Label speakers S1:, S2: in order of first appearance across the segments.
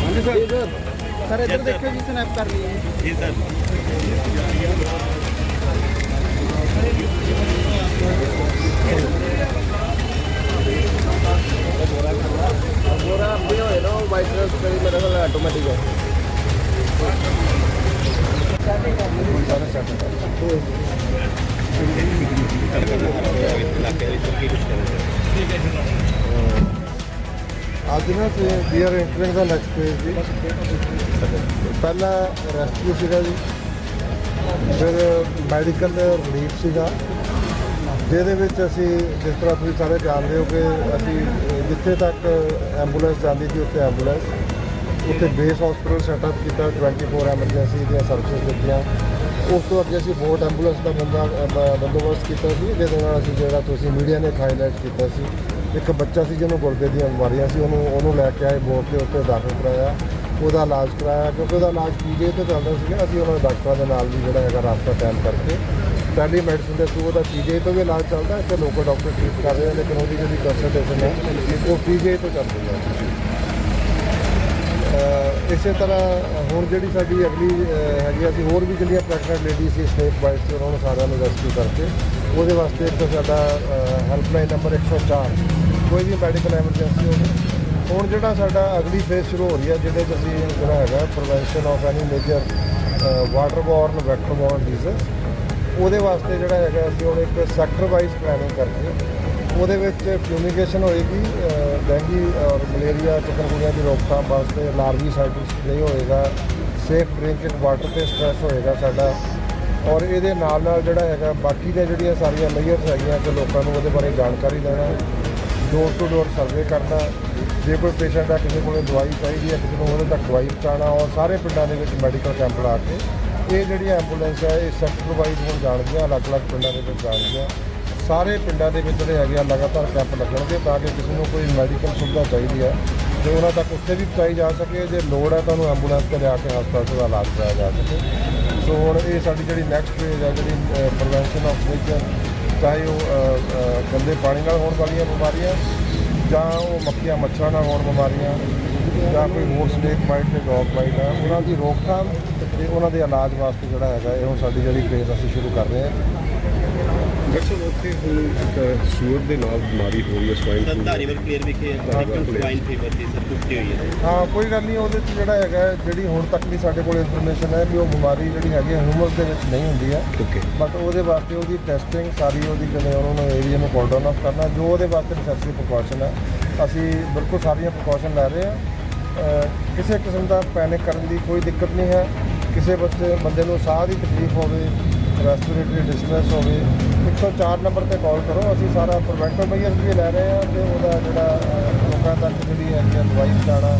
S1: ਹਾਂਜੀ sir. Sir ਇੱਧਰ ਦੇਖਿਓ ਜੀ ਸਨੈਪ ਕਰ ਲਈ
S2: ਜੀ ਸਰ
S3: ਅੱਜ ਨਾ ਵੀ ਆਰ ਐਂਟਰਿੰਗ ਦਾ ਨੈਕਸਟ ਫੇਜ਼ ਜੀ। ਪਹਿਲਾ ਰੈਸਕਿਊ ਸੀਗਾ ਜੀ। ਫਿਰ ਮੈਡੀਕਲ ਰਿਲੀਫ ਸੀਗਾ। ਜਿਹਦੇ ਵਿੱਚ ਅਸੀਂ ਜਿਸ ਤਰ੍ਹਾਂ ਤੁਸੀਂ ਸਾਰੇ ਜਾਣਦੇ ਹੋ ਕਿ ਅਸੀਂ, ਜਿੱਥੇ ਤੱਕ ਐਂਬੂਲੈਂਸ ਜਾਂਦੀ ਸੀ, ਉੱਥੇ ਐਂਬੂਲੈਂਸ ਉੱਥੇ ਬੇਸ ਹਸਪੀਟਲ ਸੈਟਅਪ ਕੀਤਾ 24 ਐਮਰਜੈਂਸੀ ਦੀਆਂ ਸਰਵਿਸ ਦਿੱਤੀਆਂ। ਉਸ ਤੋਂ ਅੱਗੇ ਅਸੀਂ ਬੋਟ ਐਂਬੂਲੈਂਸ ਦਾ ਬੰਦਾ ਬੰਦੋਬਸਤ ਕੀਤਾ ਸੀ। ਜਿਹਦੇ ਨਾਲ ਅਸੀਂ ਜਿਹੜਾ ਤੁਸੀਂ ਮੀਡੀਆ ਨੇ ਹਾਈਲਾਈਟ ਕੀਤਾ ਸੀ। ਇੱਕ ਬੱਚਾ ਸੀ ਜਿਹਨੂੰ ਗੁਰਦੇ ਦੀਆਂ ਬਿਮਾਰੀਆਂ ਸੀ, ਉਹਨੂੰ ਉਹਨੂੰ ਲੈ ਕੇ ਆਏ ਬੋਰਡ ਦੇ ਉੱਤੇ ਦਾਖਲ ਕਰਾਇਆ। ਉਹਦਾ ਇਲਾਜ ਕਰਾਇਆ, ਕਿਉਂਕਿ ਉਹਦਾ ਇਲਾਜ ਪੀਜੇ ਤੇ ਚੱਲਦਾ ਸੀਗਾ। ਅਸੀਂ ਉਹਨਾਂ ਡਾਕਟਰਾਂ ਦੇ ਨਾਲ ਵੀ ਜਿਹੜਾ ਹੈਗਾ ਰਾਬਤਾ ਟਾਈਮ ਕਰਕੇ ਟੈਲੀ ਮੈਡੀਸਨ ਦੇ ਥਰੂ ਉਹਦਾ ਪੀਜੇ ਤੋਂ ਵੀ ਇਲਾਜ ਚੱਲਦਾ, ਇੱਥੇ ਲੋਕਲ ਡਾਕਟਰ ਟ੍ਰੀਟ ਕਰ ਰਹੇ ਆ, ਲੇਕਿਨ ਉਹਦੀ ਜਿਹੜੀ ਕੰਸਲਟੇਸ਼ਨ ਹੈ ਉਹ ਪੀਜੇ ਤੋਂ ਚੱਲਦੀ ਹੈ। ਅਹ ਇਸੇ ਤਰ੍ਹਾਂ ਹੁਣ ਜਿਹੜੀ ਸਾਡੀ ਅਗਲੀ ਹੈਗੀ ਅਸੀਂ ਹੋਰ ਵੀ ਜਿਹੜੀਆਂ ਪ੍ਰੈਗਨੈਂਟ ਲੇਡੀਜ਼ ਸੀ ਸਨੇਕ ਬਾਈਟ 'ਤੇ ਉਹਨਾਂ ਨੂੰ ਸਾਰਿਆਂ ਨੂੰ ਰੈਸਕਿਊ ਕਰਕੇ, ਉਹਦੇ ਵਾਸਤੇ ਇੱਕ ਸਾਡਾ ਹੈਲਪਲਾਈਨ ਨੰਬਰ 104 ਕੋਈ ਵੀ ਮੈਡੀਕਲ ਐਮਰਜੈਂਸੀ ਹੋਵੇ। ਹੁਣ ਜਿਹੜਾ ਸਾਡਾ ਅਗਲੀ ਫੇਜ਼ ਸ਼ੁਰੂ ਹੋ ਰਹੀ ਹੈ ਜਿਹਦੇ 'ਚ ਅਸੀਂ ਜਿਹੜਾ ਹੈਗਾ prevention of any major water borne vector borne disease ਉਹਦੇ ਵਾਸਤੇ ਜਿਹੜਾ ਹੈਗਾ, ਅਸੀਂ ਹੁਣ ਇੱਕ ਸੈਕਟਰ ਵਾਈਜ਼ ਪਲੈਨਿੰਗ ਕਰਕੇ ਉਹਦੇ ਵਿੱਚ ਫਿਊਮੀਗੇਸ਼ਨ ਹੋਏਗੀ ਡੈਂਗੀ ਔਰ ਮਲੇਰੀਆ, ਚਿਕਨਗੁਨੀਆ ਦੀ ਰੋਕਥਾਮ ਵਾਸਤੇ ਲਾਰਜੀ ਸਾਈਟਿਸ ਨਹੀਂ ਹੋਏਗਾ ਸੇਫ ਡਰਿੰਕਿੰਗ ਵਾਟਰ ਤੇ ਸਟ੍ਰੈਸ ਹੋਏਗਾ ਸਾਡਾ। ਔਰ ਇਹਦੇ ਨਾਲ ਨਾਲ ਜਿਹੜਾ ਹੈਗਾ, ਬਾਕੀ ਦੀਆਂ ਜਿਹੜੀਆਂ ਸਾਰੀਆਂ ਲੇਅਰਸ ਹੈਗੀਆਂ ਕਿ ਲੋਕਾਂ ਨੂੰ ਉਹਦੇ ਬਾਰੇ ਜਾਣਕਾਰੀ ਦੇਣਾ ਡੋਰ ਟੂ ਡੋਰ ਸਰਵੇ ਕਰਨਾ, ਜੇ ਕੋਈ ਪੇਸ਼ੈਂਟ ਆ ਕਿਸੇ ਕੋਲ ਦਵਾਈ ਚਾਹੀਦੀ ਹੈ ਕਿਸੇ ਨੂੰ ਉਹਦੇ ਤੱਕ ਦਵਾਈ ਪਹੁੰਚਾਉਣਾ, ਔਰ ਸਾਰੇ ਪਿੰਡਾਂ ਦੇ ਵਿੱਚ ਮੈਡੀਕਲ ਕੈਂਪ ਲਾ ਕੇ, ਇਹ ਜਿਹੜੀ ਐਂਬੂਲੈਂਸ ਹੈ ਇਹ ਸੈਕਟਰ ਵਾਈਜ਼ ਹੁਣ ਜਾਣਗੀਆਂ, ਅਲੱਗ-ਅਲੱਗ ਪਿੰਡਾਂ ਦੇ ਵਿੱਚ ਜਾਣਗੀਆਂ। ਸਾਰੇ ਪਿੰਡਾਂ ਦੇ ਵਿੱਚ ਜਿਹੜੇ ਹੈਗੇ ਆ ਲਗਾਤਾਰ ਕੈਂਪ ਲੱਗਣਗੇ ਤਾਂ ਕਿ ਕਿਸੇ ਨੂੰ ਕੋਈ ਮੈਡੀਕਲ ਸੁਵਿਧਾ ਚਾਹੀਦੀ ਹੈ ਤੇ ਉਹਨਾਂ ਤੱਕ ਉੱਥੇ ਵੀ ਪਹੁੰਚਾਈ ਜਾ ਸਕੇ, ਜੇ ਲੋੜ ਹੈ ਤਾਂ ਉਹਨੂੰ ਐਂਬੂਲੈਂਸ ਤੇ ਲਿਆ ਕੇ ਹਸਪਤਾਲ 'ਚ ਇਲਾਜ ਕਰਾਇਆ ਜਾ ਸਕੇ। ਸੋ ਹੁਣ ਇਹ ਸਾਡੀ ਜਿਹੜੀ ਨੈਕਸਟ ਫੇਜ਼ ਹੈ, ਜਿਹੜੀ ਪ੍ਰੀਵੈਂਸ਼ਨ ਆਫ ਵਿੱਚ ਚਾਹੇ ਉਹ ਗੰਦੇ ਪਾਣੀ ਨਾਲ ਹੋਣ ਵਾਲੀਆਂ ਬਿਮਾਰੀਆਂ ਜਾਂ ਉਹ ਮੱਖੀਆਂ ਮੱਛਰਾਂ ਨਾਲ ਹੋਣ ਬਿਮਾਰੀਆਂ ਜਾਂ ਕੋਈ ਹੋਰ ਸਨੇਕ ਬਾਈਟ ਤੇ ਡੌਗ ਬਾਈਟ ਹੈ ਉਹਨਾਂ ਦੀ ਰੋਕਥਾਮ ਤੇ ਉਹਨਾਂ ਦੇ ਇਲਾਜ ਵਾਸਤੇ ਜਿਹੜਾ ਹੈਗਾ, ਇਹ ਹੁਣ ਸਾਡੀ ਜਿਹੜੀ ਫੇਜ਼ ਅਸੀਂ ਸ਼ੁਰੂ ਕਰ ਰਹੇ ਹਾਂ।
S4: ਡਾਕਟਰ ਉੱਥੇ ਹੁਣ ਇੱਕ ਸੂਰ ਦੇ ਨਾਲ ਬਿਮਾਰੀ ਹੋ ਰਹੀ ਹੈ ਸਵਾਈਨ
S2: ਸਰ
S4: ਫਲੂ
S2: ਧਾਰੀਵਾਲ ਕਲੀਅਰ ਵਿਖੇ ਸਵਾਈਨ ਫੀਵਰ ਦੀ ਸਰ ਪੁਸ਼ਟੀ ਹੋਈ ਹੈ।
S3: ਹਾਂ ਕੋਈ ਗੱਲ ਨਹੀਂ ਉਹਦੇ 'ਚ ਜਿਹੜਾ ਹੈਗਾ ਹੈ, ਜਿਹੜੀ ਹੁਣ ਤੱਕ ਦੀ ਸਾਡੇ ਕੋਲ ਇਨਫੋਰਮੇਸ਼ਨ ਹੈ ਵੀ ਉਹ ਬਿਮਾਰੀ ਜਿਹੜੀ ਹੈਗੀ ਹੈ ਹਿਊਮਸ ਦੇ ਵਿੱਚ ਨਹੀਂ ਹੁੰਦੀ ਹੈ।
S4: ਓਕੇ
S3: ਬਟ ਉਹਦੇ ਵਾਸਤੇ ਉਹਦੀ ਟੈਸਟਿੰਗ ਸਾਰੀ ਉਹਦੀ ਜਿਹੜੇ ਉਹਨਾਂ ਨੂੰ ਏਰੀਆ ਨੂੰ ਕੋਲਡਨ ਆਫ ਕਰਨਾ ਜੋ ਉਹਦੇ ਵਾਸਤੇ ਨੈਸੈਸਰੀ ਪ੍ਰੀਕਾਸ਼ਨ ਹੈ। ਅਸੀਂ ਬਿਲਕੁਲ ਸਾਰੀਆਂ ਪ੍ਰੀਕਾਸ਼ਨ ਲੈ ਰਹੇ ਹਾਂ। ਅਹ ਕਿਸੇ ਕਿਸਮ ਦਾ ਪੈਨਿਕ ਕਰਨ ਦੀ ਕੋਈ ਦਿੱਕਤ ਨਹੀਂ ਹੈ। ਕਿਸੇ ਬੱਚੇ ਬੰਦੇ ਨੂੰ ਸਾਹ ਦੀ ਤਕਲੀਫ ਹੋਵੇ ਰੈਸਪੀਰੇਟਰੀ ਡਿਸਟ੍ਰੈਸ ਹੋਵੇ 104 ਨੰਬਰ ਤੇ ਕਾਲ ਕਰੋ, ਅਸੀਂ ਸਾਰਾ ਪ੍ਰੀਵੈਂਟਿਵ ਮੈਜਰਸ ਵੀ ਲੈ ਰਹੇ ਹਾਂ ਤੇ ਉਹਦਾ ਜਿਹੜਾ ਲੋਕਾਂ ਤੱਕ ਜਿਹੜੀ ਹੈਗੀ ਆ ਦਵਾਈ ਪਹੁੰਚਾਉਣਾ,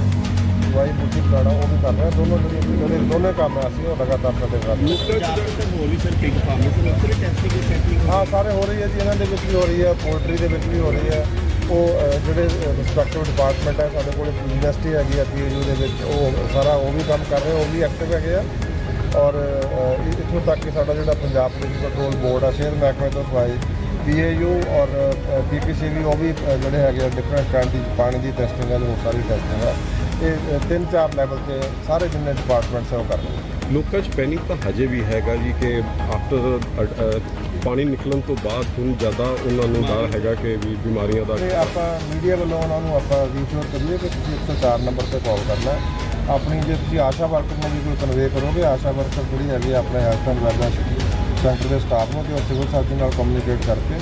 S3: ਦਵਾਈ ਬੂਟੀ ਪਹੁੰਚਾਉਣਾ ਉਹ ਵੀ ਕਰ ਰਹੇ ਹਾਂ ਦੋਨੋਂ ਜਿਹੜੀ ਜਿਹੜੇ ਦੋਨੇ ਕੰਮ ਅਸੀਂ ਉਹ ਲਗਾਤਾਰ ਕਰਦੇ ਰਹੇ ਹਾਂ ਹਾਂ ਸਾਰੇ ਹੋ ਰਹੀ ਹੈ ਜੀ, ਇਹਨਾਂ ਦੇ ਵਿੱਚ ਵੀ ਹੋ ਰਹੀ ਹੈ ਪੋਲਟਰੀ ਦੇ ਵਿੱਚ ਵੀ ਹੋ ਰਹੀ ਹੈ ਉਹ ਜਿਹੜੇ ਰਿਸਪੈਕਟਿਵ ਡਿਪਾਰਟਮੈਂਟ ਹੈ ਸਾਡੇ ਕੋਲ ਯੂਨੀਵਰਸਿਟੀ ਹੈਗੀ ਹੈ ਪੀਯੂ ਦੇ ਵਿੱਚ, ਉਹ ਸਾਰਾ ਉਹ ਵੀ ਕੰਮ ਕਰ ਰਹੇ ਉਹ ਵੀ ਐਕਟਿਵ ਹੈਗੇ ਆ। ਔਰ ਇੱਥੋਂ ਤੱਕ ਕਿ ਸਾਡਾ ਜਿਹੜਾ ਪੰਜਾਬ ਪੁਲਿਸ ਕੰਟਰੋਲ ਬੋਰਡ ਆ ਸ਼ੇਰ ਮਹਿਕਮੇ ਤੋਂ ਸਵਾਈ ਪੀਏਯੂ ਔਰ ਪੀਪੀਸੀ ਵੀ ਉਹ ਵੀ ਜਿਹੜੇ ਹੈਗੇ ਆ ਡਿਫਰੈਂਟ ਕਾਈਂਡ ਦੀ ਪਾਣੀ ਦੀ ਟੈਸਟਿੰਗ ਹੈ ਉਹ ਸਾਰੀ ਟੈਸਟਿੰਗ ਹੈ ਇਹ ਤਿੰਨ ਚਾਰ ਲੈਵਲ ਤੇ ਸਾਰੇ ਜਿੰਨੇ ਡਿਪਾਰਟਮੈਂਟਸ ਹੈ ਉਹ ਕਰ ਰਹੇ
S4: ਲੋਕਾਂ 'ਚ ਪੈਨਿਕ ਤਾਂ ਹਜੇ ਵੀ ਹੈਗਾ ਜੀ ਕਿ ਆਫਟਰ ਪਾਣੀ ਨਿਕਲਣ ਤੋਂ ਬਾਅਦ ਹੁਣ ਜ਼ਿਆਦਾ ਉਹਨਾਂ ਨੂੰ ਡਰ ਹੈਗਾ ਕਿ ਵੀ ਬਿਮਾਰੀਆਂ ਦਾ
S3: ਤੇ ਆਪਾਂ ਮੀਡੀਆ ਵੱਲੋਂ ਉਹਨਾਂ ਨੂੰ ਆਪਾਂ ਰੀਸ਼ੋਰ ਕਰੀਏ ਕਿ ਤੁਸੀਂ 104 ਨੰਬਰ ਤੇ ਕਾਲ ਕਰਨਾ। ਆਪਣੀ ਜੇ ਤੁਸੀਂ ਆਸ਼ਾ ਵਰਕਰ ਨੂੰ ਵੀ ਕੋਈ ਕਨਵੇ ਕਰੋਗੇ ਆਸ਼ਾ ਵਰਕਰ ਜਿਹੜੀ ਹੈਗੀ ਆ ਆਪਣੇ ਹੈਲਥ ਐਂਡ ਵੈਲਨੈਸ ਸੈਂਟਰ ਦੇ ਸਟਾਫ ਨੂੰ ਤੇ ਉਹ ਸਿਵਲ ਸਰਜਨ ਨਾਲ ਕਮਿਊਨੀਕੇਟ ਕਰਕੇ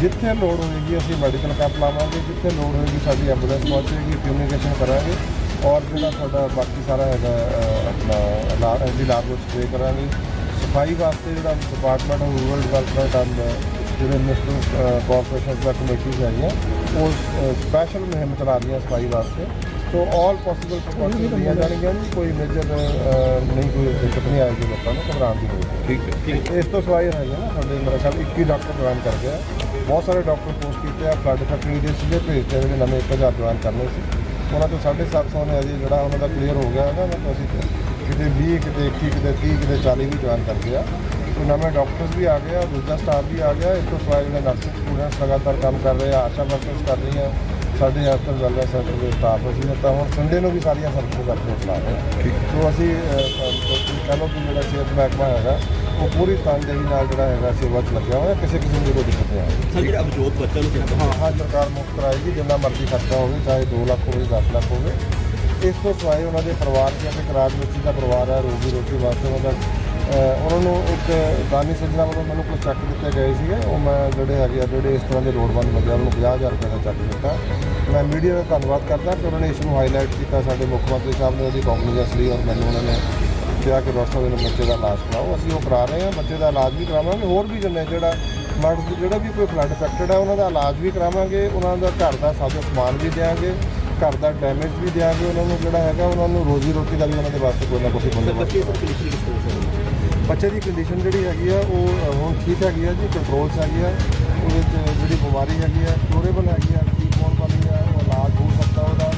S3: ਜਿੱਥੇ ਲੋੜ ਹੋਏਗੀ ਅਸੀਂ ਮੈਡੀਕਲ ਕੈਂਪ ਲਾਵਾਂਗੇ ਜਿੱਥੇ ਲੋੜ ਹੋਏਗੀ ਸਾਡੀ ਐਂਬੂਲੈਂਸ ਪਹੁੰਚੇਗੀ ਕਮਿਊਨੀਕੇਸ਼ਨ ਕਰਾਂਗੇ ਔਰ ਜਿਹੜਾ ਸਾਡਾ ਬਾਕੀ ਸਾਰਾ ਹੈਗਾ ਅਹ, ਆਪਣਾ ਲਾ- ਐਂਟੀ ਲਾਰਵਾ ਸਪਰੇ ਕਰਾਂਗੇ। ਸਫ਼ਾਈ ਵਾਸਤੇ ਜਿਹੜਾ department of rural development and ਜਿਹੜੇ ਮਿਊਨਿਸਪਲ ਕਾਰਪੋਰੇਸ਼ਨ ਦਾ ਕਮੇਟੀਜ਼ ਹੈਗੀਆਂ ਉਹ ਸਪੈਸ਼ਲ ਮੁਹਿੰਮ ਚਲਾ ਰਹੀਆਂ ਸਫ਼ਾਈ ਵਾਸਤੇ। ਸੋ ਆਲ ਪੋਸੀਬਲ ਪ੍ਰੀਕਾਸ਼ਨਸ ਲਈਆਂ ਜਾਣਗੀਆਂ ਜੀ ਕੋਈ ਮੇਜਰ ਨਹੀਂ ਕੋਈ ਦਿੱਕਤ ਨਹੀਂ ਆਏਗੀ ਲੋਕਾਂ ਨੂੰ ਘਬਰਾਉਣ ਦੀ ਲੋੜ ਨਹੀਂ
S4: ਠੀਕ ਹੈ ਠੀਕ
S3: ਇਸ ਤੋਂ ਸਿਵਾਏ ਹੈਗੇ ਨਾ ਸਾਡੇ ਮੇਰੇ ਖਿਆਲ 21 ਡਾਕਟਰ ਜੁਆਇਨ ਕਰ ਗਿਆ ਬਹੁਤ ਸਾਰੇ ਡਾਕਟਰ ਪੋਸਟ ਕੀਤੇ ਆ ਫਲੱਡ ਫੈਕਟਰੀ ਦੇ ਸਿੱਧੇ ਭੇਜਤੇ ਆ ਜਿਹੜੇ ਨਵੇਂ 1000 ਜੁਆਇਨ ਕਰਨੇ ਸੀ ਉਹਨਾਂ ਤੋਂ 750 ਨੇ ਅਜੇ ਜਿਹੜਾ ਉਹਨਾਂ ਦਾ ਕਲੀਅਰ ਹੋ ਗਿਆ ਹੈਗਾ ਉਹਨਾਂ ਤੋਂ ਅਸੀਂ ਕਿਤੇ 20 ਕਿਤੇ 21 ਕਿਤੇ 30 ਕਿਤੇ 40 ਵੀ ਜੁਆਇਨ ਕਰ ਗਿਆ ਤੇ ਨਵੇਂ ਡਾਕਟਰਸ ਵੀ ਆ ਗਏ ਆ ਦੂਜਾ ਸਟਾਫ ਵੀ ਆ ਗਿਆ ਇਸ ਤੋਂ ਸਿਵਾਏ ਜਿਹੜੇ ਨਰਸਿੰਗ ਸਟੂਡੈਂਟਸ ਲਗਾਤਾਰ ਕੰਮ ਕਰ ਰਹੇ ਆ ਆਸ਼ਾ ਵਰਕਰਸ ਕਰ ਰਹੀਆਂ ਸਾਡੇ ਐਂਡ ਵੈਲਨੈਸ ਸੈਂਟਰ ਦੇ ਸਟਾਫ ਅਸੀਂ ਤਾਂ ਹੁਣ ਸੰਡੇ ਨੂੰ ਵੀ ਸਾਰੀਆਂ ਸਰਵਿਸ ਕਰਕੇ ਚਲਾ ਰਹੇ ਹਾਂ। ਸੋ ਅਸੀਂ ਕਹ ਲਓ ਕਿ ਜਿਹੜਾ ਸਿਹਤ ਮਹਿਕਮਾ ਹੈਗਾ ਉਹ ਪੂਰੀ ਤਨਦੇਹੀ ਨਾਲ ਜਿਹੜਾ ਹੈਗਾ ਸੇਵਾ 'ਚ ਲੱਗਿਆ ਹੋਇਆ ਕਿਸੇ ਕਿਸਮ ਦੀ ਕੋਈ ਦਿੱਕਤ ਨਹੀਂ ਆਉਂਦੀ।
S2: ਸਰ ਜਿਹੜਾ ਅਵਜੋਤ ਬੱਚਾ ਨੂੰ ਸਿੱਖਦਾ
S3: ਹਾਂ ਹਾਂ ਸਰਕਾਰ ਮੁਫਤ ਕਰਾਏਗੀ ਜਿੰਨਾ ਮਰਜ਼ੀ ਖਰਚਾ ਹੋਵੇ ਚਾਹੇ 2 ਲੱਖ ਹੋਵੇ 10 ਲੱਖ ਹੋਵੇ। ਇਸ ਤੋਂ ਸਿਵਾਏ ਉਹਨਾਂ ਦੇ ਪਰਿਵਾਰ ਜਿਵੇਂ ਕਿ ਰਾਜ ਮਿਸਤਰੀ ਦਾ ਪਰਿਵਾਰ ਹੈ ਰੋਜੀ ਰੋਟੀ ਵਾਸਤੇ ਉਹਨਾਂ ਦਾ ਉਹਨਾਂ ਨੂੰ ਇੱਕ ਦਾਨੀ ਸੱਜਣਾ ਵੱਲੋਂ ਮੈਨੂੰ ਕੁਝ ਚੱਕ ਦਿੱਤੇ ਗਏ ਸੀਗੇ। ਉਹ ਮੈਂ ਜਿਹੜੇ ਹੈਗੇ ਆ, ਜਿਹੜੇ ਇਸ ਤਰ੍ਹਾਂ ਦੇ ਲੋੜਵੰਦ ਬੰਦਿਆਂ ਨੂੰ 50000 ਰੁਪਏ ਦਾ ਚੱਕ ਦਿੱਤਾ। ਮੈਂ ਮੀਡੀਆ ਦਾ ਧੰਨਵਾਦ ਕਰਦਾ ਕਿ ਉਹਨਾਂ ਨੇ ਇਸ ਨੂੰ ਹਾਈਲਾਈਟ ਕੀਤਾ ਸਾਡੇ ਮੁੱਖ ਮੰਤਰੀ ਸਾਹਿਬ ਨੇ, ਉਹਦੀ ਕੰਗਰੈਸ ਲਈ, ਔਰ ਮੈਨੂੰ ਉਹਨਾਂ ਨੇ ਕਿਹਾ ਕਿ ਡਾਕਟਰ ਸਾਹਿਬ ਬੱਚੇ ਦਾ ਇਲਾਜ ਕਰਾਓ। ਅਸੀਂ ਉਹ ਕਰਾ ਰਹੇ ਹਾਂ, ਬੱਚੇ ਦਾ ਇਲਾਜ ਵੀ ਕਰਾਵਾਂਗੇ, ਹੋਰ ਵੀ ਜਣੇ ਜਿਹੜਾ ਮਰਦ ਜਿਹੜਾ ਵੀ ਕੋਈ ਫਲੱਡ ਅਫੈਕਟਡ ਹੈ ਉਹਨਾਂ ਦਾ ਇਲਾਜ ਵੀ ਕਰਾਵਾਂਗੇ। ਉਹਨਾਂ ਦਾ ਘਰ ਦਾ ਸਾਜੋ ਸਮਾਨ ਵੀ ਦਿਆਂਗੇ, ਘਰ ਦਾ ਡੈਮੇਜ ਵੀ ਦਿਆਂਗੇ। ਉਹਨਾਂ ਨੂੰ ਜਿਹੜਾ ਹੈਗਾ, ਉਹਨਾਂ ਨੂੰ ਰੋਜ਼ੀ ਰੋਟੀ ਦਾ ਵੀ ਉਹਨਾਂ ਦੇ ਵਾਸਤੇ ਕੋਈ ਨਾ ਕੋਈ
S2: ਸਰ
S3: ਬੰਦੋਬਸਤ
S2: ਬੱਚੇ
S3: ਦੀ ਕੰਡੀਸ਼ਨ ਜਿਹੜੀ ਹੈਗੀ ਆ ਉਹ ਹੁਣ ਠੀਕ ਹੈਗੀ ਆ ਜੀ ਕੰਟਰੋਲ 'ਚ ਹੈਗੀ ਆ ਉਹਦੇ 'ਚ ਜਿਹੜੀ ਬਿਮਾਰੀ ਹੈਗੀ ਆ ਕਿਉਰੇਬਲ ਹੈਗੀ ਆ ਠੀਕ ਹੋਣ ਵਾਲੀ ਆ ਉਹ ਇਲਾਜ ਹੋ ਸਕਦਾ ਉਹਦਾ।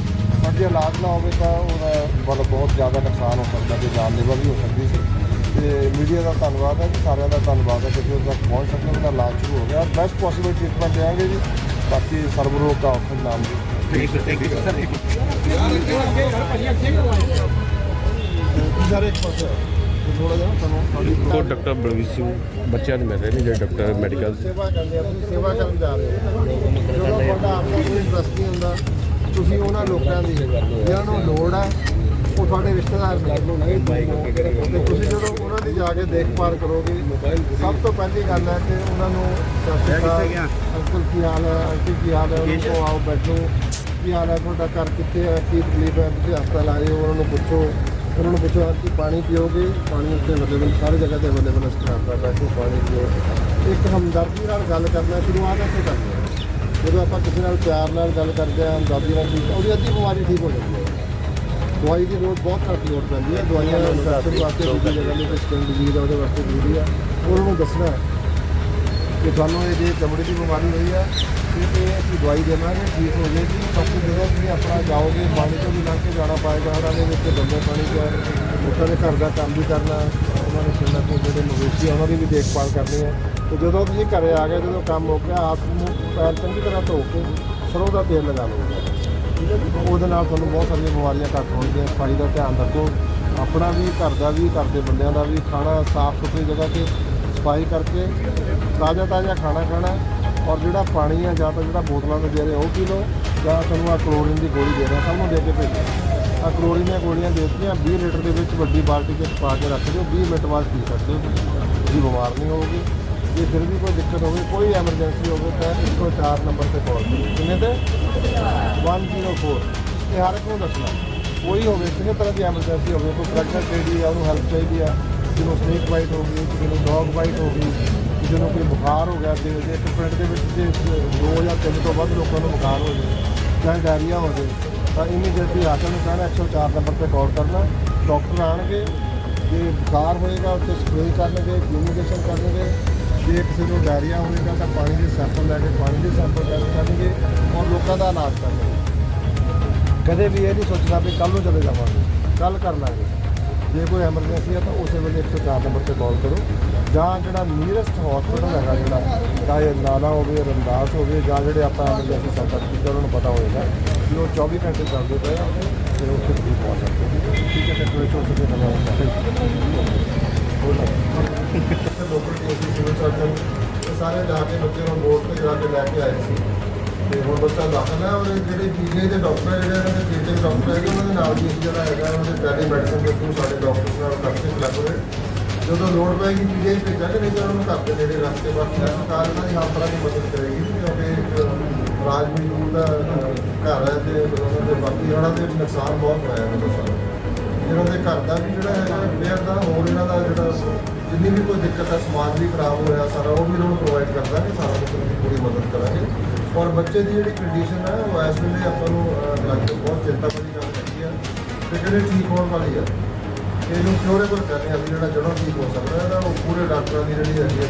S3: ਪਰ ਜੇ ਇਲਾਜ ਨਾ ਹੋਵੇ ਤਾਂ ਉਹਦਾ ਮਤਲਬ ਬਹੁਤ ਜ਼ਿਆਦਾ ਨੁਕਸਾਨ ਹੋ ਸਕਦਾ ਤੇ ਜਾਨਲੇਵਾ ਵੀ ਹੋ ਸਕਦੀ ਸੀ। ਤੇ ਮੀਡੀਆ ਦਾ ਧੰਨਵਾਦ ਹੈ ਜੀ ਸਾਰਿਆਂ ਦਾ ਧੰਨਵਾਦ ਹੈ ਕਿ ਉਹ ਤੱਕ ਪਹੁੰਚ ਸਕੇ ਉਹਦਾ ਇਲਾਜ ਸ਼ੁਰੂ ਹੋ ਗਿਆ। ਬੈਸਟ ਪੋਸੀਬਲ ਟ੍ਰੀਟਮੈਂਟ ਦੇਵਾਂਗੇ ਜੀ ਬਾਕੀ ਸਰਵ ਰੋਗ ਦਾ ਔਖਦ ਨਾਮ ਜੀ।
S2: Thank you thank you sir
S3: ਸਾਰੇ ਇੱਕ ਪਾਸੇ ਥੋੜਾ ਜਿਹਾ ਤੁਹਾਨੂੰ ਤੁਹਾਡੀ
S4: ਕੋ ਡਾਕਟਰ ਬਲਵੀਰ ਸਿੰਘ ਬੱਚਿਆਂ ਨੂੰ ਮਿਲ ਰਹੇ ਨੇ ਜਿਹੜੇ ਡਾਕਟਰ ਮੈਡੀਕਲ
S3: ਸੇਵਾ ਕਰਦੇ ਆ ਤੁਸੀਂ ਸੇਵਾ ਕਰਨ ਜਾ ਰਹੇ ਹੋ। ਜਦੋਂ ਤੁਹਾਡਾ ਆਪਣਾ ਕੋਈ ਇੰਟਰਸਟ ਨਹੀਂ ਹੁੰਦਾ ਤੁਸੀਂ ਉਹਨਾਂ ਲੋਕਾਂ ਦੀ ਜਿਹਨਾਂ ਨੂੰ ਲੋੜ ਆ ਉਹ ਤੁਹਾਡੇ ਰਿਸ਼ਤੇਦਾਰ ਨੇ ਤੇ ਤੁਸੀਂ ਜਦੋਂ ਉਹਨਾਂ ਦੀ ਜਾ ਕੇ ਦੇਖਭਾਲ ਕਰੋਗੇ ਸਭ ਤੋਂ ਪਹਿਲੀ ਗੱਲ ਹੈ ਕਿ ਉਹਨਾਂ ਨੂੰ ਸਤਿ ਸ਼੍ਰੀ ਅਕਾਲ ਅੰਕਲ ਕੀ ਹਾਲ ਹੈ ਆਂਟੀ ਕੀ ਹਾਲ ਹੈ ਉਹਨਾਂ ਕੋਲ ਆਓ ਬੈਠੋ। ਕੀ ਹਾਲ ਹੈ ਤੁਹਾਡਾ ਘਰ ਕਿੱਥੇ ਹੈ ਕੀ ਤਕਲੀਫ ਹੈ ਤੁਸੀਂ ਹਸਪਤਾਲ ਆਏ ਹੋ ਉਹਨਾਂ ਨੂੰ ਪੁੱਛੋ। ਉਹਨਾਂ ਨੂੰ ਪੁੱਛੋ ਕਿ ਪਾਣੀ ਪੀਓਗੇ? ਪਾਣੀ ਉੱਤੇ ਅਵੇਲੇਬਲ ਸਾਰੀ ਜਗ੍ਹਾ ਤੇ ਅਵੇਲੇਬਲ ਹੈ ਸਟਾਫ ਬੈਠੋ ਪਾਣੀ ਪੀਓ। ਇੱਕ ਹਮਦਰਦੀ ਨਾਲ ਗੱਲ ਕਰਨਾ ਸ਼ੁਰੂਆਤ ਇੱਥੇ ਕਰਨੀ ਹੈ। ਜਦੋਂ ਆਪਾਂ ਕਿਸੇ ਨਾਲ ਪਿਆਰ ਨਾਲ ਗੱਲ ਕਰਦੇ ਹਾਂ ਹਮਦਰਦੀ ਨਾਲ ਠੀਕ ਉਹਦੀ ਅੱਧੀ ਬਿਮਾਰੀ ਠੀਕ ਹੋ ਜਾਂਦੀ ਹੈ। ਦਵਾਈ ਦੀ ਲੋੜ ਬਹੁਤ ਘੱਟ ਲੋੜ ਪੈਂਦੀ ਹੈ। ਦਵਾਈਆਂ ਇਨਫੈਕਸ਼ਨ ਵਾਸਤੇ ਦੂਜੀ ਜਗ੍ਹਾ ਲਈ ਸਕਿਨ ਡਿਜ਼ੀਜ਼ ਹੈ ਉਹਦੇ ਵਾਸਤੇ ਜ਼ਰੂਰੀ ਆ ਉਹਨਾਂ ਨੂੰ ਦੱਸਣਾ ਹੈ ਕਿ ਤੁਹਾਨੂੰ ਇਹ ਜੇ ਚਮੜੀ ਦੀ ਬਿਮਾਰੀ ਹੋਈ ਆ ਤੇ ਅਸੀਂ ਦਵਾਈ ਦੇਵਾਂਗੇ, ਠੀਕ ਹੋ ਜਾਏਗੀ। ਬਾਕੀ ਜਦੋਂ ਤੁਸੀਂ ਆਪਣਾ ਜਾਓਗੇ ਪਾਣੀ ਤੋਂ ਵੀ ਲੰਘ ਕੇ ਜਾਣਾ ਪਏਗਾ ਉਹਨਾਂ ਦੇ ਵਿੱਚ ਗੰਦੇ ਪਾਣੀ ਚ ਲੋਕਾਂ ਦੇ ਘਰ ਦਾ ਕੰਮ ਵੀ ਕਰਨਾ, ਉਹਨਾਂ ਦੇ ਪਿੰਡਾਂ ਦੇ ਜਿਹੜੇ ਮਵੇਸ਼ੀ ਆ, ਉਹਨਾਂ ਦੀ ਵੀ ਦੇਖਭਾਲ ਕਰਨੀ ਹੈ। ਤੇ ਜਦੋਂ ਤੁਸੀਂ ਘਰੇ ਆ ਗਏ, ਜਦੋਂ ਕੰਮ ਹੋ ਗਿਆ, ਆਪ ਨੂੰ ਪੈਰ ਚੰਗੀ ਤਰ੍ਹਾਂ ਧੋ ਕੇ ਸਰੋਂ ਦਾ ਤੇਲ ਲਗਾ ਲਓ। ਠੀਕ ਹੈ ਉਹਦੇ ਨਾਲ ਤੁਹਾਨੂੰ ਬਹੁਤ ਸਾਰੀਆਂ ਬਿਮਾਰੀਆਂ ਘੱਟ ਹੋਣਗੀਆਂ, ਸਫ਼ਾਈ ਦਾ ਧਿਆਨ ਰੱਖੋ। ਆਪਣਾ ਵੀ, ਘਰ ਦਾ ਵੀ, ਘਰ ਦੇ ਬੰਦਿਆਂ ਦਾ ਵੀ ਖਾਣਾ ਸਾਫ਼ ਸੁਥਰੀ ਜਗ੍ਹਾ ਤੇ ਸਫ਼ਾਈ ਕਰਕੇ ਤਾਜ਼ਾ ਤਾਜ਼ਾ ਖਾਣਾ ਖਾਣਾ। ਔਰ ਜਿਹੜਾ ਪਾਣੀ ਆ, ਜਾਂ ਤਾਂ ਜਿਹੜਾ ਬੋਤਲਾਂ ਦੇ ਦੇ ਰਹੇ ਉਹ ਪੀ ਲਓ, ਜਾਂ ਤੁਹਾਨੂੰ ਆ ਕਲੋਰੀਨ ਦੀ ਗੋਲੀ ਦੇ ਰਹੇ ਸਭ ਨੂੰ ਦੇ ਕੇ ਭੇਜੋ ਆ ਕਲੋਰੀਨ ਦੀਆਂ ਗੋਲੀਆਂ ਦੇ ਦਿੱਤੀਆਂ 20 ਲੀਟਰ ਦੇ ਵਿੱਚ ਵੱਡੀ ਬਾਲਟੀ 'ਚ ਪਾ ਕੇ ਰੱਖ ਦਿਓ 20 ਮਿੰਟ ਬਾਅਦ ਪੀ ਸਕਦੇ ਹੋ ਜੀ, ਬਿਮਾਰ ਨਹੀਂ ਹੋਵੋਗੇ। ਜੇ ਫਿਰ ਵੀ ਕੋਈ ਦਿੱਕਤ ਹੋਵੇ, ਕੋਈ ਐਮਰਜੈਂਸੀ ਹੋਵੇ, ਤਾਂ 104 ਨੰਬਰ ਤੇ ਕਾਲ ਕਰੋ ਕਿੰਨੇ ਤੇ? 104 ਇਹ ਹਰ ਇੱਕ ਨੂੰ ਦੱਸਣਾ। ਕੋਈ ਹੋਵੇ, ਕਿਸੇ ਤਰ੍ਹਾਂ ਦੀ ਐਮਰਜੈਂਸੀ ਹੋਵੇ, ਕੋਈ ਪ੍ਰੈਗਨੈਂਟ ਲੇਡੀ ਆ, ਉਹਨੂੰ ਹੈਲਪ ਚਾਹੀਦੀ ਆ, ਜਿਹਨੂੰ ਸਨੇਕ ਬਾਈਟ ਹੋ ਗਈ ਕਿਸੇ ਨੂੰ ਡੌਗ ਬਾਈਟ ਹੋ ਗਈ ਜਦੋਂ ਕੋਈ ਬੁਖਾਰ ਹੋ ਗਿਆ ਤੇ ਜੇ ਇੱਕ ਪਿੰਡ ਦੇ ਵਿੱਚ ਜੇ ਦੋ ਜਾਂ ਤਿੰਨ ਤੋਂ ਵੱਧ ਲੋਕਾਂ ਨੂੰ ਬੁਖਾਰ ਹੋ ਜਾਵੇ, ਜਾਂ ਡਾਇਰੀਆ ਹੋ ਜਾਵੇ, ਤਾਂ ਇਮੀਡੀਏਟਲੀ ਆ ਨੂੰ ਕਹਿਣਾ 104 ਨੰਬਰ ਤੇ ਕਾਲ ਕਰਨਾ ਡਾਕਟਰ ਆਣਗੇ, ਜੇ ਬੁਖਾਰ ਹੋਏਗਾ, ਉੱਥੇ ਸਪਰੇਅ ਕਰਨਗੇ ਫਿਊਮੀਗੇਸ਼ਨ ਕਰਨਗੇ, ਜੇ ਕਿਸੇ ਨੂੰ ਡਾਇਰੀਆ ਹੋਏਗਾ ਤਾਂ ਪਾਣੀ ਦੇ ਸੈਂਪਲ ਲੈ ਕੇ ਪਾਣੀ ਦੇ ਸੈਂਪਲ ਟੈਸਟ ਕਰਨਗੇ ਔਰ ਲੋਕਾਂ ਦਾ ਇਲਾਜ ਕਰਨਗੇ। ਕਦੇ ਵੀ ਇਹ ਨਹੀਂ ਸੋਚਣਾ ਵੀ ਕੱਲ ਨੂੰ ਚਲੇ ਜਾਵਾਂਗੇ ਕੱਲ ਕਰ ਲਾਂਗੇ। ਜੇ ਕੋਈ ਐਮਰਜੈਂਸੀ ਹੈ ਤਾਂ ਉਸੇ ਵੇਲੇ 104 ਨੰਬਰ ਤੇ ਕਾਲ ਕਰੋ। ਜਾਂ ਜਿਹੜਾ ਨੀਅਰੈਸਟ ਹਸਪੀਟਲ ਹੈਗਾ ਜਿਹੜਾ, ਚਾਹੇ ਨਾਲਾ ਹੋਵੇ ਰੰਦਾਸ ਹੋਵੇ, ਜਾਂ ਜਿਹੜੇ ਆਪਾਂ ਐਮਰਜੈਂਸੀ ਸੈਂਟਰ ਕੀਤੇ, ਉਹਨਾਂ ਨੂੰ ਪਤਾ ਹੋਏਗਾ। ਕਿ ਉਹ 24 ਘੰਟੇ ਚੱਲਦੇ ਪਏ ਆ ਤੇ ਉੱਥੇ ਤੁਸੀਂ ਪਹੁੰਚ ਸਕਦੇ ਠੀਕ ਹੈ ਤੇ ਕੋਈ ਛੋਟੇ ਛੋਟੇ ਲੋਕਲ ਕੇਸੀ ਸਿਵਲ ਸਰਜਨ ਸਾਰੇ ਜਾ ਕੇ ਬੱਚੇ ਨੂੰ ਬੋਰਡ ਤੇ ਜਾ ਕੇ ਲੈ ਕੇ ਆਏ ਸੀ। ਤੇ ਹੁਣ ਬੱਚਾ ਦਾਖਲ ਹੈ ਔਰ ਜਿਹੜੇ ਪੀਜੀ ਦੇ ਡਾਕਟਰ ਜਿਹੜੇ ਇਹਨਾਂ ਦੇ ਡਾਕਟਰ ਹੈਗੇ, ਉਹਨਾਂ ਦੇ ਨਾਲ ਵੀ ਜਿਹੜਾ ਹੈਗਾ ਉਹਨਾਂ ਦੇ ਟੈਲੀ ਮੈਡੀਸਨ ਦੇ ਥਰੂ ਸਾਡੇ ਡਾਕਟਰ ਨਾਲ ਕਰਕੇ ਕੋਲੈਬੋਰੇਟ ਜਦੋਂ ਲੋੜ ਪਏਗੀ ਪੀਜੀ ਭੇਜਾਂਗੇ ਨਹੀਂ ਤਾਂ ਉਹਨਾਂ ਨੂੰ ਘਰ ਦੇ ਨੇੜੇ ਰਸਤੇ ਬਾਕੀ ਸਰਕਾਰ ਇਹਨਾਂ ਦੀ ਹਰ ਦੀ ਮਦਦ ਕਰੇਗੀ ਕਿਉਂਕਿ ਇੱਕ ਰਾਜ ਮਜ਼ਦੂਰ ਦਾ ਘਰ ਹੈ ਤੇ ਉਹਨਾਂ ਦੇ ਬਾਕੀ ਉਹਨਾਂ ਦੇ ਨੁਕਸਾਨ ਬਹੁਤ ਹੋਇਆ ਹੈ ਦੱਸਾਂ ਇਹਨਾਂ ਦੇ ਘਰ ਦਾ ਵੀ ਜਿਹੜਾ ਹੈਗਾ ਰਿਪੇਅਰ ਦਾ ਹੋਰ ਇਹਨਾਂ ਦਾ ਜਿਹੜਾ ਜਿੰਨੀ ਵੀ ਕੋਈ ਦਿੱਕਤ ਹੈ ਸਮਾਨ ਵੀ ਖਰਾਬ ਹੋਇਆ ਸਾਰਾ ਉਹ ਵੀ ਇਹਨਾਂ ਨੂੰ ਪ੍ਰੋਵਾਈਡ ਕਰਦਾ ਕਿ ਸਾਰਾ ਕੁਝ ਦੀ ਪੂਰੀ ਮਦਦ ਕਰਾਂਗੇ। ਔਰ ਬੱਚੇ ਦੀ ਜਿਹੜੀ ਕੰਡੀਸ਼ਨ ਹੈ ਉਹ ਇਸ ਵੇਲੇ ਆਪਾਂ ਨੂੰ ਅਹ, ਲੱਗਦਾ ਬਹੁਤ ਚਿੰਤਾ ਵਾਲੀ ਗੱਲ ਹੈਗੀ ਆ। ਤੇ ਜਿਹੜੇ ਠੀਕ ਹੋਣ ਵਾਲੀ ਆ? ਇਹਨੂੰ ਕਿਉਰੇਬਲ ਕਰਨੇ ਅਸੀਂ ਜਿਹੜਾ ਜੜੋਂ ਠੀਕ ਹੋ ਸਕਦਾ ਇਹਦਾ ਉਹ ਪੂਰੇ ਡਾਕਟਰਾਂ ਦੀ ਜਿਹੜੀ ਹੈਗੀ ਹੈ,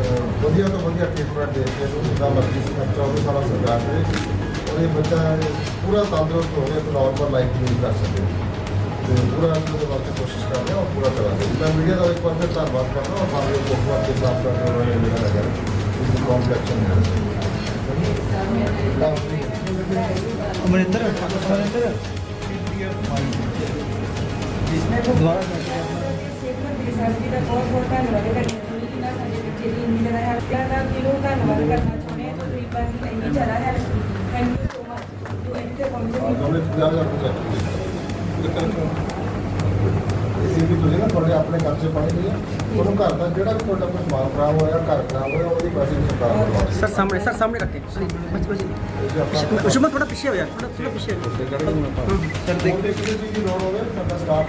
S3: ਅਹ, ਵਧੀਆ ਤੋਂ ਵਧੀਆ ਟ੍ਰੀਟਮੈਂਟ ਦੇ ਕੇ ਇਹਨੂੰ ਜਿੱਦਾਂ ਮਰਜ਼ੀ ਸੀ ਖਰਚਾ ਹੋਵੇ ਸਾਰਾ ਸਰਕਾਰ ਦੇ ਇਹ ਬੱਚਾ ਪੂਰਾ ਤੰਦਰੁਸਤ ਹੋ ਕੇ ਨਾਰਮਲ ਲਾਈਫ ਲੀਡ ਕਰ ਸਕੇ। ਤੇ ਪੂਰਾ ਉਹਦੇ ਵਾਸਤੇ ਕੋਸ਼ਿਸ਼ ਕਰ ਰਹੇ ਹਾਂ ਔਰ ਪੂਰਾ ਕਰਾਂਗੇ ਮੈਂ ਮੀਡੀਆ ਦਾ ਇੱਕ ਵਾਰ ਫਿਰ ਧੰਨਵਾਦ ਕਰਦਾ ਹਾਂ ਮਾਨਯੋਗ ਮੁੱਖ ਮੰਤਰੀ ਸਾਹਿਬ ਦਾ ਉਹਨਾਂ ਨੇ ਮੇਰਾ ਲਗਾ ਇਸ ਕੰਪਲੈਕਸ਼ਨ ਹੈ
S5: ਅਮਰਿੰਦਰ ਅਮਰਿੰਦਰ। ਦੁਬਾਰਾ
S6: ਸਿਹਤ ਮੰਤਰੀ ਸਾਹਿਬ ਜੀ ਦਾ ਬਹੁਤ ਬਹੁਤ ਧੰਨਵਾਦ ਕਰਨਾ ਚਾਹੁੰਦੇ ਥੈਂਕ ਯੂ ਸੋ ਮਚ ਜੋ ਇੱਥੇ ਪਹੁੰਚੇ
S3: ਸੀ ਵੀ ਤੁਸੀਂ ਨਾ ਤੁਹਾਡੇ ਆਪਣੇ ਖਰਚੇ ਪਾਏ ਨੇ ਉਹਨੂੰ ਘਰ ਦਾ ਜਿਹੜਾ ਵੀ ਤੁਹਾਡਾ ਕੋਈ ਸਮਾਨ ਖਰਾਬ ਹੋਇਆ ਘਰ ਖਰਾਬ ਹੋਇਆ ਉਹਦੀ ਪੈਸੇ ਸਰਕਾਰ
S5: ਨੂੰ ਸਰ ਸਾਹਮਣੇ ਸਰ ਸਾਹਮਣੇ ਰੱਖੇ।
S3: ਬਚ
S5: ਬਚ ਉਸ਼ਮਾ ਥੋੜਾ ਪਿੱਛੇ ਹੋ ਯਾਰ ਥੋੜਾ ਥੋੜਾ ਪਿੱਛੇ
S3: ਸਰ ਦੇਖ ਉਹਦੇ ਕਿਸੇ ਚੀਜ਼ ਦੀ ਲੋੜ ਹੋਵੇ ਸਾਡਾ ਸਟਾਫ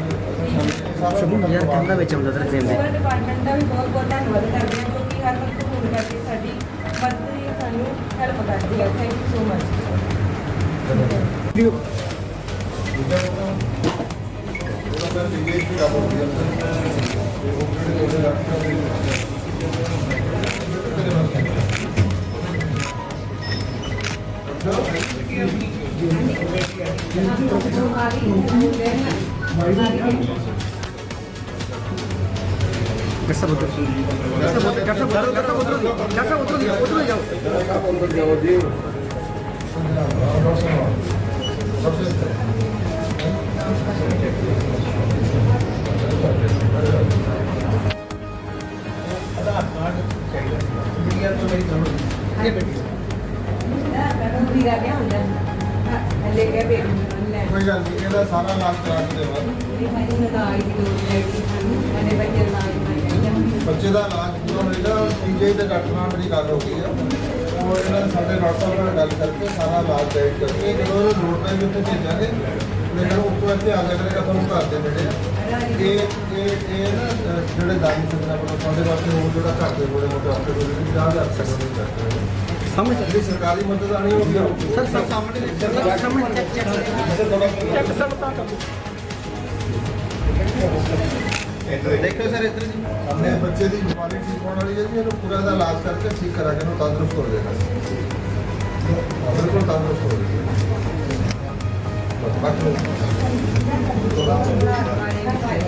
S3: ਸਾਰਾ
S5: ਸ਼ੁਭਮ ਯਾਰ ਕਹਿੰਦਾ ਵਿੱਚ ਆਉਂਦਾ ਤੇਰੇ ਫੇਮ
S6: ਦੇ ਡਿਪਾਰਟਮੈਂਟ ਦਾ ਵੀ ਬਹੁਤ ਬਹੁਤ ਧੰਨਵਾਦ ਕਰਦੇ ਹਾਂ ਕਿਉਂਕਿ ਹਰ ਵਕਤ ਫੋਨ ਕਰਕੇ ਸਾਡੀ ਮਦਦ ਹੀ ਸਾਨੂੰ ਹੈਲਪ ਕਰਦੀ ਹੈ। ਥੈਂਕ ਯੂ ਸੋ ਮਚ
S5: कैसा बोलते कैसा बोलते कैसा बोलते कैसा बोलते कैसा बोलते उधर जाओ
S6: ਵੀ ਆ ਗਿਆ ਹੁੰਦਾ ਲੈ ਗਿਆ ਬੇਬੀ ਨੂੰ ਲੈ
S3: ਕੋਈ ਗੱਲ ਨਹੀਂ ਇਹਦਾ ਸਾਰਾ ਇਲਾਜ ਕਰਾ ਕੇ ਦੇਵਾਂਗੇ
S6: ਬੱਚੇ
S3: ਦਾ ਇਲਾਜ ਪੂਰਾ ਹੋਏਗਾ ਪੀਜੀ ਦੇ ਡਾਕਟਰ ਨਾਲ ਮੇਰੀ ਗੱਲ ਹੋ ਗਈ ਆ ਉਹ ਇਹਨਾਂ ਸਾਡੇ ਡਾਕਟਰ ਸਾਹਿਬ ਨਾਲ ਗੱਲ ਕਰਕੇ ਸਾਰਾ ਇਲਾਜ ਗਾਈਡ ਕਰਕੇ ਜਦੋਂ ਇਹਨੂੰ ਲੋੜ ਪਏਗੀ ਉੱਥੇ ਭੇਜਾਂਗੇ ਇਹਨਾਂ ਨੂੰ ਉੱਪਰ ਧਿਆਨ ਲੱਗ ਰਿਹਾ ਤੁਹਾਨੂੰ ਘਰ ਦੇ ਜਿਹੜੇ ਇਹ ਇਹ ਇਹ ਨਾ ਜਿਹੜੇ ਦਾਨੀ ਸੰਗਤਾਂ ਕੋਲ ਤੁਹਾਡੇ ਵਾਸਤੇ ਹੋਰ ਜਿਹੜਾ ਘਰ ਦੇ ਕੋਲੇ ਮੋਟੇ ਆਪਣੇ ਕੋਲ ਵੀ
S5: ਦਾਨ ਲੱਗ
S3: ਸਮਝ ਸਰਕਾਰੀ ਮਦਦ ਆਣੀ ਹੋ ਗਈ
S5: ਸਰ ਸਰ ਸਾਹਮਣੇ ਸਰ ਸਾਹਮਣੇ ਚੈੱਕ ਚੈੱਕ ਚੈੱਕ। ਸਭ ਤਾਂ ਕਰੋ।
S3: ਦੇਖੋ ਸਰ ਇੱਧਰ ਜੀ। ਆਪਣੇ ਬੱਚੇ ਦੀ ਬਿਮਾਰੀ ਠੀਕ ਹੋਣ ਵਾਲੀ ਹੈ ਜੀ ਇਹਨੂੰ ਪੂਰਾ ਦਾ ਇਲਾਜ ਕਰਕੇ ਠੀਕ ਕਰਾ ਕੇ ਇਹਨੂੰ ਤੰਦਰੁਸਤ ਹੋ ਜਾਏਗਾ। ਬਿਲਕੁਲ ਤੰਦਰੁਸਤ ਹੋ ਜਾਏਗਾ। มาค่ะ